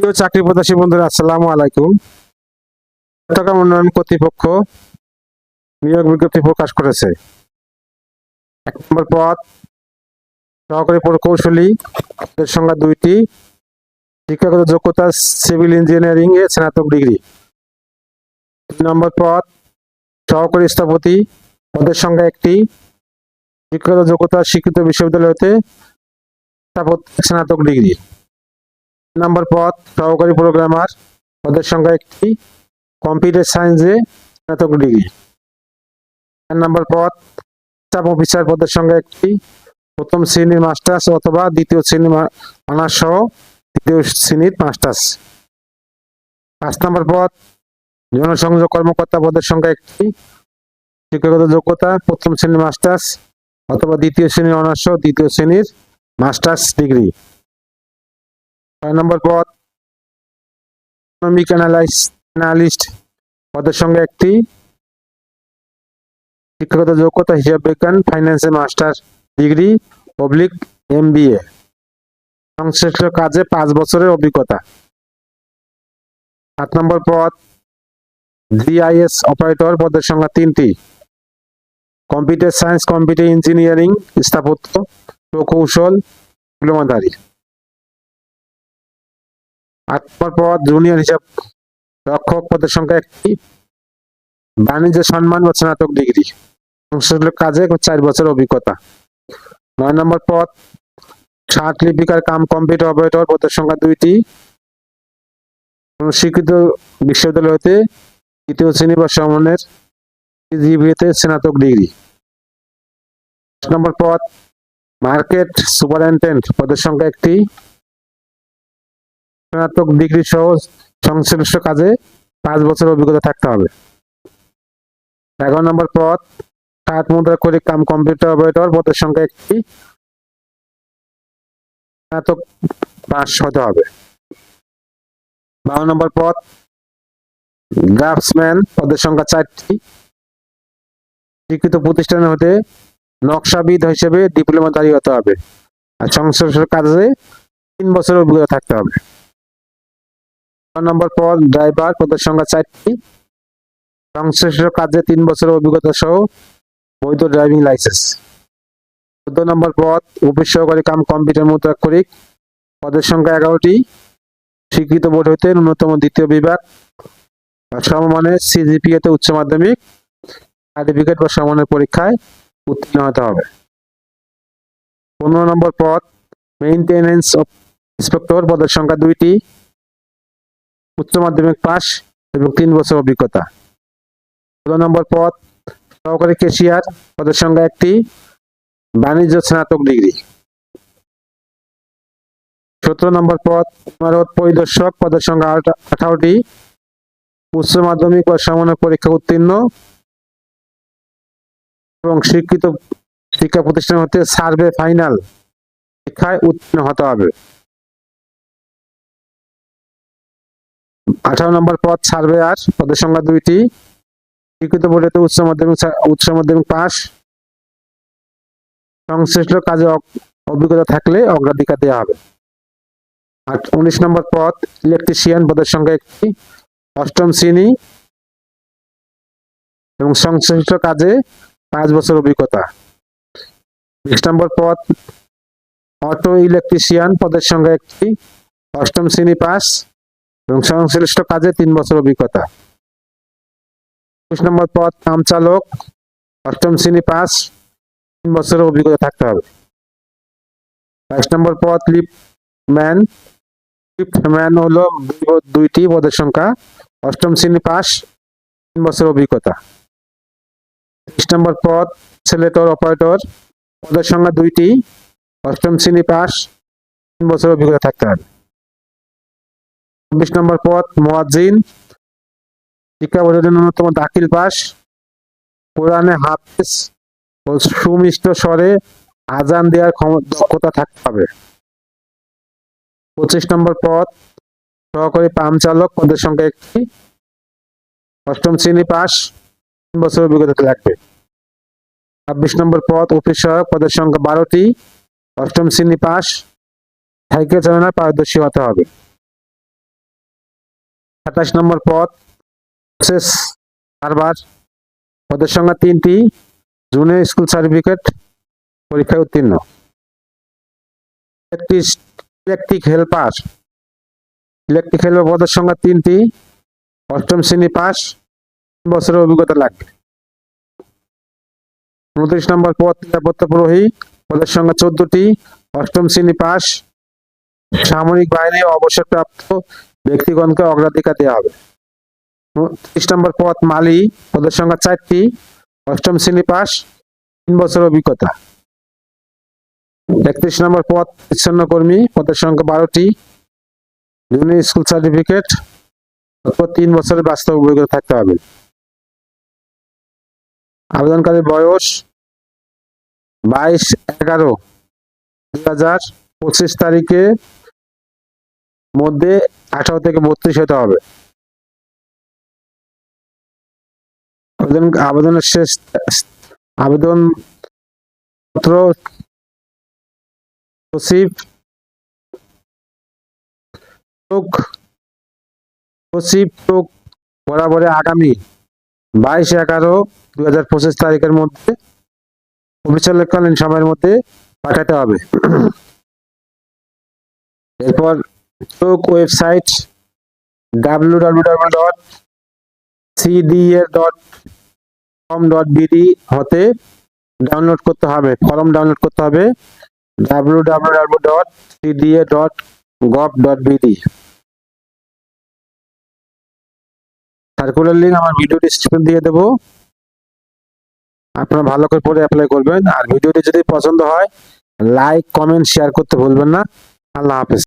প্রিয় চাকরি প্রত্যাশী বন্ধুরা, আসসালামু আলাইকুম। চট্টগ্রাম উন্নয়ন কর্তৃপক্ষ নিয়োগ বিজ্ঞপ্তি প্রকাশ করেছে। এক নম্বর পদ, সহকারী প্রকৌশলী সংখ্যা দুইটি, শিক্ষাগত যোগ্যতা, সিভিল ইঞ্জিনিয়ারিং এ স্নাতক ডিগ্রি। দুই নম্বর পদ, সহকারী স্থপতি, পদের সংখ্যা একটি, শিক্ষাগত যোগ্যতা শিক্ষিত বিশ্ববিদ্যালয় হতে স্নাতক ডিগ্রি। নাম্বার পদ সহকারী প্রোগ্রামার পদের সংখ্যা একটি, কম্পিউটার সায়েন্সে স্নাতক ডিগ্রি। চার নাম্বার পদ স্টাফ অফিসার পদের সংখ্যা একটি, প্রথম শ্রেণির মাস্টার্স অথবা দ্বিতীয় শ্রেণির অনার্স সহ দ্বিতীয় শ্রেণির মাস্টার্স। পাঁচ নাম্বার পদ জনসংযোগ কর্মকর্তা পদের সংখ্যা একটি, শিক্ষাগত যোগ্যতা প্রথম শ্রেণির মাস্টার্স অথবা দ্বিতীয় শ্রেণির অনার্স দ্বিতীয় শ্রেণির মাস্টার্স ডিগ্রি। ছয় নম্বর পদ ইকোনমিক অ্যানালিস্ট পদের সঙ্গে একটি শিক্ষাগত যোগ্যতা হিসাব বিজ্ঞান ফাইন্যান্সে মাস্টার ডিগ্রি পাবলিক এম সংশ্লিষ্ট কাজে পাঁচ বছরের অভিজ্ঞতা। সাত নম্বর পদ জিআইএস অপারেটর পদের সংখ্যা তিনটি। কম্পিউটার সায়েন্স কম্পিউটার ইঞ্জিনিয়ারিং স্থাপত্য প্রকৌশল ডিপ্লোমাধারী আট নম্বর জুনিয়র হিসাব রক্ষক পদের সংখ্যা একটি বাণিজ্য সম্মান ও স্নাতক ডিগ্রি কাজে চার বছর অভিজ্ঞতা। নয় নম্বর পদ ষাট লিপিকার কাম কম্পিউটার অপারেটর পদের সংখ্যা দুইটি। স্বীকৃত বিশ্ববিদ্যালয় হতে তৃতীয় শ্রেণি বা সমানের জিবিএতে স্নাতক ডিগ্রি নম্বর পদ, মার্কেট সুপারিনটেন্ডেন্ট পদের সংখ্যা একটি। স্নাতক ডিগ্রি সহ সংশ্লিষ্ট কাজে পাঁচ বছর অভিজ্ঞতা থাকতে হবে। এগারো নম্বর পদ ষাট মুদ্রা করে কাম কম্পিউটার অপারেটর পদের সংখ্যা একটি। স্নাতক পাস হতে হবে। বারো নম্বর পদ ড্রাফটসম্যান পদের সংখ্যা চারটি। স্বীকৃত প্রতিষ্ঠান হতে নকশাবিদ হিসেবে ডিপ্লোমা দাঁড়িয়ে হতে হবে। আর সংশ্লিষ্ট কাজে তিন বছরের অভিজ্ঞতা থাকতে হবে। নম্বর পদ, ড্রাইভার, পদের সংখ্যা চারটি। সংশ্লিষ্ট কাজে তিন বছরের অভিজ্ঞতা সহ বৈধ ড্রাইভিং লাইসেন্স। চোদ্দ নম্বর পদ, অফিস সহকারী কাম কম্পিউটার মুদ্রাক্ষরিক পদের সংখ্যা এগারোটি। স্বীকৃত বোর্ড হইতে ন্যূনতম দ্বিতীয় বিভাগ সমমানের সিজিপিএ তে উচ্চ মাধ্যমিক, সার্টিফিকেট বা সমানের পরীক্ষায় উত্তীর্ণ হতে হবে। পনেরো নম্বর পদ, মেইনটেনেন্স ইন্সপেক্টর, পদের সংখ্যা দুইটি। উচ্চ মাধ্যমিক পাস এবং তিন বছর অভিজ্ঞতা। ষোলো নম্বর পদ, সহকারী কেশিয়ার, পদের সংখ্যা একটি, বাণিজ্য স্নাতক ডিগ্রি। সতেরো নম্বর পদ ইমারত পরিদর্শক, পদের সংখ্যা আঠারো- আঠারোটি। উচ্চ মাধ্যমিক বা সমানের পরীক্ষা উত্তীর্ণ। এবং স্বীকৃত শিক্ষা প্রতিষ্ঠান হতে সার্ভে ফাইনাল। পরীক্ষায় উত্তীর্ণ হতে হবে। আঠারো নম্বর পদ সার্ভেয়ার পদের সংখ্যা দুইটি। স্বীকৃত বোর্ডেতে উচ্চ মাধ্যমিক উচ্চ মাধ্যমিক পাস সংশ্লিষ্ট কাজে অভিজ্ঞতা থাকলে অগ্রাধিকার দেওয়া হবে। আর উনিশ নম্বর পদ, ইলেকট্রিশিয়ান পদের সংখ্যা একটি, অষ্টম শ্রেণি এবং সংশ্লিষ্ট কাজে পাঁচ বছর অভিজ্ঞতা। বিশ নম্বর পদ, অটো ইলেকট্রিশিয়ান পদের সংখ্যা একটি, অষ্টম শ্রেণি পাস এবং সংশ্লিষ্ট কাজে তিন বছর অভিজ্ঞতা। একুশ নম্বর পদ কাম চালক, অষ্টম শ্রেণি পাস, তিন বছরের অভিজ্ঞতা থাকতে হবে। বাইশ নম্বর পদ লিফট ম্যান। লিফট ম্যান হলো দুই- দুইটি পদের সংখ্যা, অষ্টম শ্রেণি পাস, তিন বছর অভিজ্ঞতা। তেইশ নম্বর পদ সেলেটর অপারেটর, পদের সংখ্যা দুইটি, অষ্টম শ্রেণি পাস, তিন বছর অভিজ্ঞতা থাকতে হবে। চব্বিশ নম্বর পদ, মোয়াজ্জিন। শিক্ষা বোর্ডের ন্যূনতম দাখিল পাস। কোরআনে হাফেজ ও সুমিষ্ট স্বরে আজান দেওয়ার দক্ষতা থাকতে হবে। পঁচিশ নম্বর পদ, সহকারী পাম চালক পদের সংখ্যা একটি। অষ্টম শ্রেণি পাস, তিন বছর অভিজ্ঞতা লাগবে। ছাব্বিশ নম্বর পদ, অফিস সহায়ক পদের সংখ্যা বারোটি। অষ্টম শ্রেণি পাস, সাইকেল চালানোর পারদর্শী হতে হবে। সাতাশ নম্বর পদ শেষ সার্ভার পদের সংখ্যা তিনটি, জুনে স্কুল সার্টিফিকেট পরীক্ষায় উত্তীর্ণ। ইলেকট্রিক হেল্পার ইলেকট্রিক হেল্পার পদের সংখ্যা তিনটি, অষ্টম শ্রেণি পাস বছরের অভিজ্ঞতা লাগবে। উনত্রিশ নম্বর পদ, নিরাপত্তা প্রহরী পদের সংখ্যা চোদ্দটি, অষ্টম শ্রেণি পাস সামরিক বাহিনী অবসরপ্রাপ্ত ব্যক্তিগণকে অগ্রাধিকার দেওয়া হবে। ত্রিশ নম্বর পদ, মালি। পদের সংখ্যা চারটি। অষ্টম শ্রেণি পাস। তিন বছর অভিজ্ঞতা। একত্রিশ নম্বর পদ, পরিচ্ছন্ন কর্মী। পদের সংখ্যা বারোটি। Junior school certificate. তিন বছরের বাস্তব অভিজ্ঞতা থাকতে হবে। আবেদনকারীর বয়স বাইশ এগারো। দুই হাজার পঁচিশ তারিখে মধ্যে আঠারো থেকে বত্রিশ হতে হবে। আবেদন, আবেদনের শেষ আবেদন পত্র সচিব সচিব চোখ বরাবরে আগামী বাইশ এগারো দুই হাজার পঁচিশ তারিখের মধ্যে অবিচলকালীন সময়ের মধ্যে পাঠাতে হবে। এরপর চোখ website W W W dot CDA dot com dot BD হতে ডাউনলোড করতে হবে, ফর্ম ডাউনলোড করতে হবে W W W dot CDA dot gov dot BD circular link আমার ভিডিও ডিসক্রিপশন দিয়ে দেবো। আপনারা ভালো করে পড়ে অ্যাপ্লাই করবেন। আর ভিডিওটি যদি পছন্দ হয় লাইক কমেন্ট শেয়ার করতে ভুলবেন না। আল্লাহ হাফেজ।